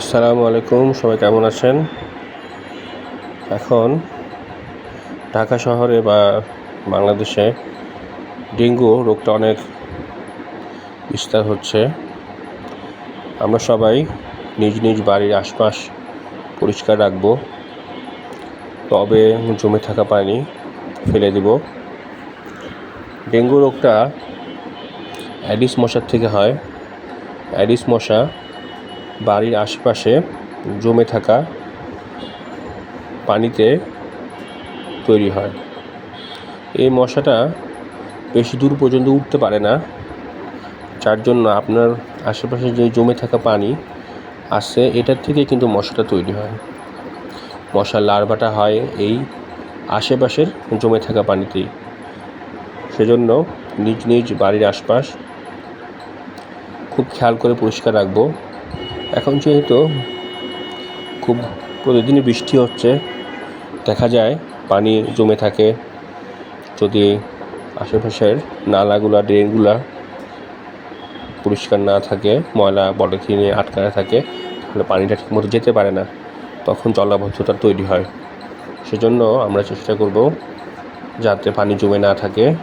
আসসালামু আলাইকুম, সবাই কেমন আছেন? এখন ঢাকা শহরে বা বাংলাদেশে ডেঙ্গু রোগটা অনেক বিস্তার হচ্ছে। আমরা সবাই নিজ নিজ বাড়ির আশপাশ পরিষ্কার রাখব। তবে জমে থাকা পানি ফেলে দেব। ডেঙ্গু রোগটা অ্যাডিস মশার থেকে হয়। অ্যাডিস মশা বাড়ির আশেপাশে জমে থাকা পানিতে তৈরি হয়। এই মশাটা বেশি দূর পর্যন্ত উঠতে পারে না, যার জন্য আপনার আশেপাশে যে জমে থাকা পানি আসে এটার থেকে কিন্তু মশাটা তৈরি হয়। মশার লার্ভাটা হয় এই আশেপাশের জমে থাকা পানিতেই। সেজন্য নিজ নিজ বাড়ির আশপাশ খুব খেয়াল করে পরিষ্কার রাখব। এখন যেহেতু খুব প্রতিদিনই বৃষ্টি হচ্ছে, দেখা যায় পানি জমে থাকে। যদি আশেপাশের নালাগুলা, ড্রেনগুলা পরিষ্কার না থাকে, ময়লা পলিথিনে আটকানো থাকে, তাহলে পানিটা ঠিকমতো যেতে পারে না। তখন জলাবদ্ধতা তৈরি হয়। সেজন্য আমরা চেষ্টা করব যাতে পানি জমে না থাকে।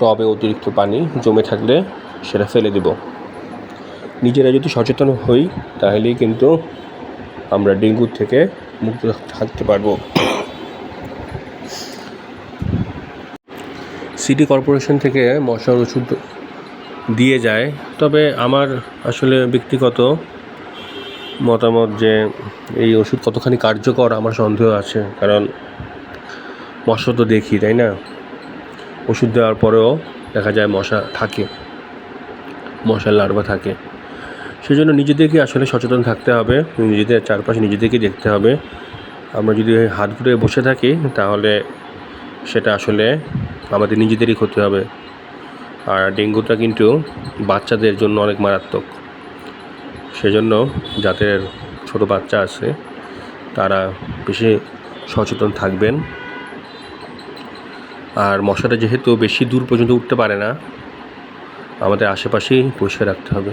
টবে অতিরিক্ত পানি জমে থাকলে সেটা ফেলে দেব। নিজেরা যদি সচেতন হই, তাহলেই কিন্তু আমরা ডেঙ্গুর থেকে মুক্ত থাকতে পারব। সিটি কর্পোরেশন থেকে মশার ওষুধ দিয়ে যায়। তবে আমার আসলে ব্যক্তিগত মতামত যে এই ওষুধ কতখানি কার্যকর আমার সন্দেহ আছে। কারণ মশা তো দেখি, তাই না? ওষুধ দেওয়ার পরেও দেখা যায় মশা থাকে, মশার লার্ভা থাকে। সেজন্য নিজেদেরকে আসলে সচেতন থাকতে হবে, নিজেদের চারপাশে নিজেদেরকে দেখতে হবে। আমরা যদি হাত ঘুরে বসে থাকি, তাহলে সেটা আসলে আমাদের নিজেদেরই ক্ষতি হবে। আর ডেঙ্গুটা কিন্তু বাচ্চাদের জন্য অনেক মারাত্মক। সেজন্য যাদের ছোট বাচ্চা আছে, তারা বেশি সচেতন থাকবেন। আর মশাটা যেহেতু বেশি দূর পর্যন্ত উঠতে পারে না, আমাদের আশেপাশেই পরিষ্কার রাখতে হবে।